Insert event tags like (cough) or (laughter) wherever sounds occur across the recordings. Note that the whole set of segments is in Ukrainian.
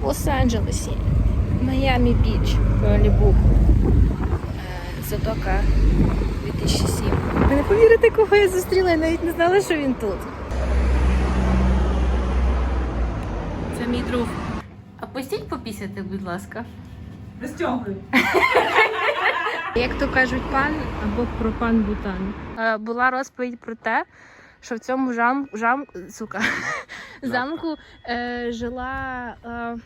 в Лос-Анджелесі. Майами Біч, Малібу. Е, Затока 2007. Ви не повірите, кого я зустріла, я навіть не знала, що він тут. Це мій друг. А пустіть попісяти, будь ласка. Розтягуй. Як то кажуть, пан або про пан Бутан. Е, Була розповідь про те, що в цьому жам, жам, сука, (laughs) замку е, жила е,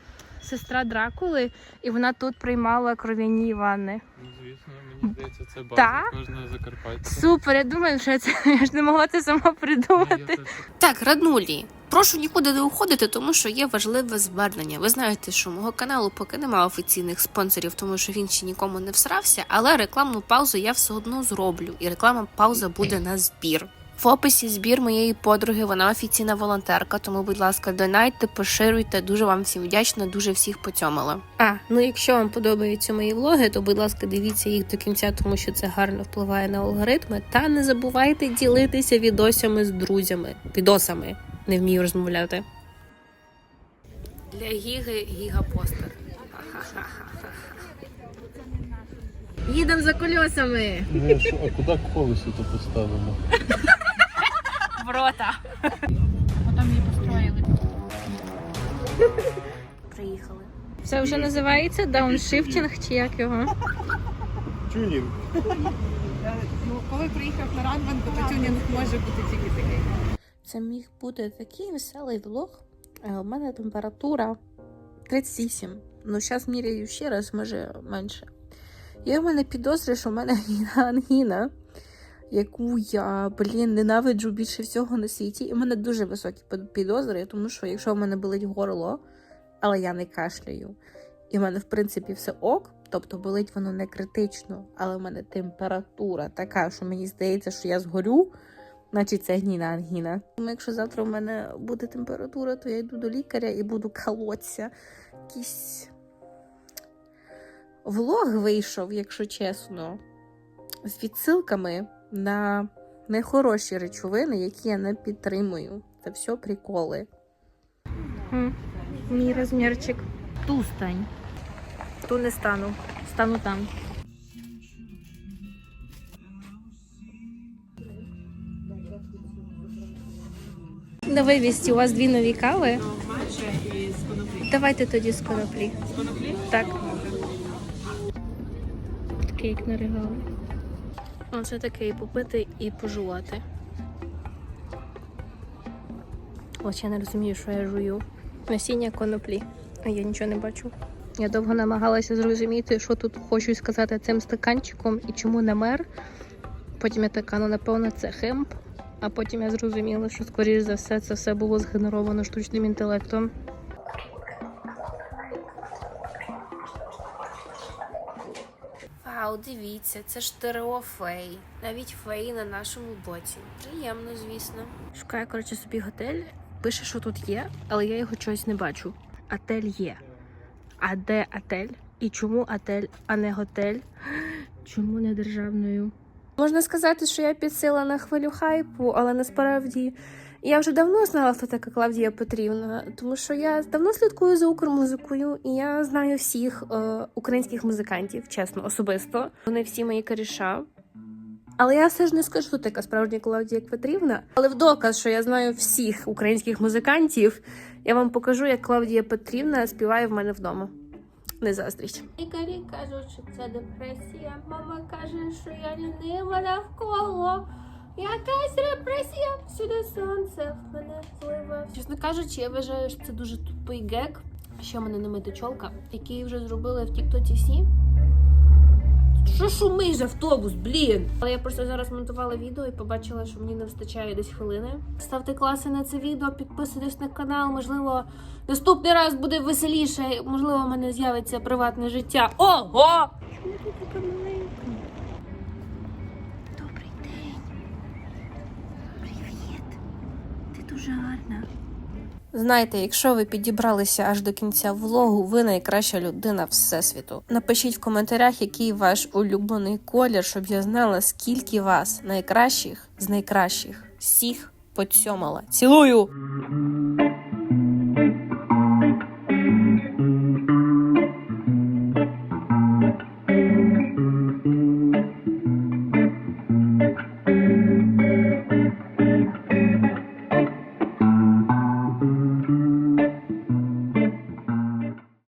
сестра Дракули, і вона тут приймала кров'яні ванни. Ну, звісно, мені здається, це база Так? кожного закарпаття. Супер, я думаю, що це (laughs) я ж не могла це сама Ну, придумати. Так, раднулі. Прошу нікуди не уходити, тому що є важливе звернення. Ви знаєте, що мого каналу поки немає офіційних спонсорів, тому що він ще нікому не всрався, але рекламну паузу я все одно зроблю, і рекламна пауза буде на збір. В описі збір моєї подруги, вона офіційна волонтерка, тому, будь ласка, донайте, поширюйте. Дуже вам всім вдячна, дуже всіх поцьомила. А ну якщо вам подобаються мої влоги, то будь ласка, дивіться їх до кінця, тому що це гарно впливає на алгоритми. Та не забувайте ділитися відосями з друзями. Відосами не вмію розмовляти. Для гіги гігапостер. Їдемо за колесами. Ну, а куди колесо то поставимо? В рота. Потім її построїли. Приїхали. Це вже називається дауншифтінг чи як його? Тюнінг. Ну, коли приїхав на Ранван, то тюнінг може бути тільки такий. Це міг бути такий веселий влог. Е, У мене температура 38. Ну, зараз міряю ще раз, може менше. Є в мене підозри, що в мене (laughs) ангіна, яку я, блін, ненавиджу більше всього на світі. І в мене дуже високі підозри, тому що якщо в мене болить горло, але я не кашляю, і в мене, в принципі, все ок, тобто болить воно не критично, але в мене температура така, що мені здається, що я згорю. Значить, це гніна ангіна. Тому якщо завтра в мене буде температура, то я йду до лікаря і буду колотися. Якийсь влог вийшов, якщо чесно, з відсилками на нехороші речовини, які я не підтримую. Це все приколи. Мій розмірчик. Ту стань. Ту не стану. Стану там. На вивісті у вас дві нові кави. Коноплі. Давайте тоді з коноплі. З коноплі? Так. Кейк на регал. Оце таке і попити, і пожувати. Ось я не розумію, що я жую. Насіння коноплі. А я нічого не бачу. Я довго намагалася зрозуміти, що тут хочуть сказати цим стаканчиком і чому не мер. Потім я така, ну напевно, це хемп. А потім я зрозуміла, що скоріш за все це все було згенеровано штучним інтелектом. Вау, дивіться, це ж стерео фей. Навіть фей на нашому боці. Приємно, звісно. Шукаю, коротше, собі готель. Пише, що тут є, але я його чогось не бачу. Отель є. А де отель? І чому отель, а не готель? (gasps) Чому не державною? Можна сказати, що я підсила на хвилю хайпу, але насправді я вже давно знала, хто така Клавдія Петрівна, тому що я давно слідкую за укрмузикою, і я знаю всіх е, українських музикантів, чесно, особисто. Вони всі мої коріша. Але я все ж не скажу, хто така справжня Клавдія Петрівна. Але в доказ, що я знаю всіх українських музикантів, я вам покажу, як Клавдія Петрівна співає в мене вдома. Не заздріть. Лікарі кажуть, що це депресія. Мама каже, що я лінива навколо. Якась репресія, всюди сонце в мене злива. Чесно кажучи, я вважаю, що це дуже тупий гек. Що мене не мити чолка, який вже зробили в Тіктоці всі. Що шумиш автобус, блін? Але я просто зараз монтувала відео і побачила, що мені не вистачає десь хвилини. Ставте класи на це відео, підписуйтесь на канал. Можливо, наступний раз буде веселіше. Можливо, в мене з'явиться приватне життя. Ого! дуже гарна. Знаєте, якщо ви підібралися аж до кінця влогу, ви найкраща людина всесвіту. Напишіть в коментарях, який ваш улюблений колір, щоб я знала, скільки вас найкращих з найкращих всіх поцьомала. Цілую!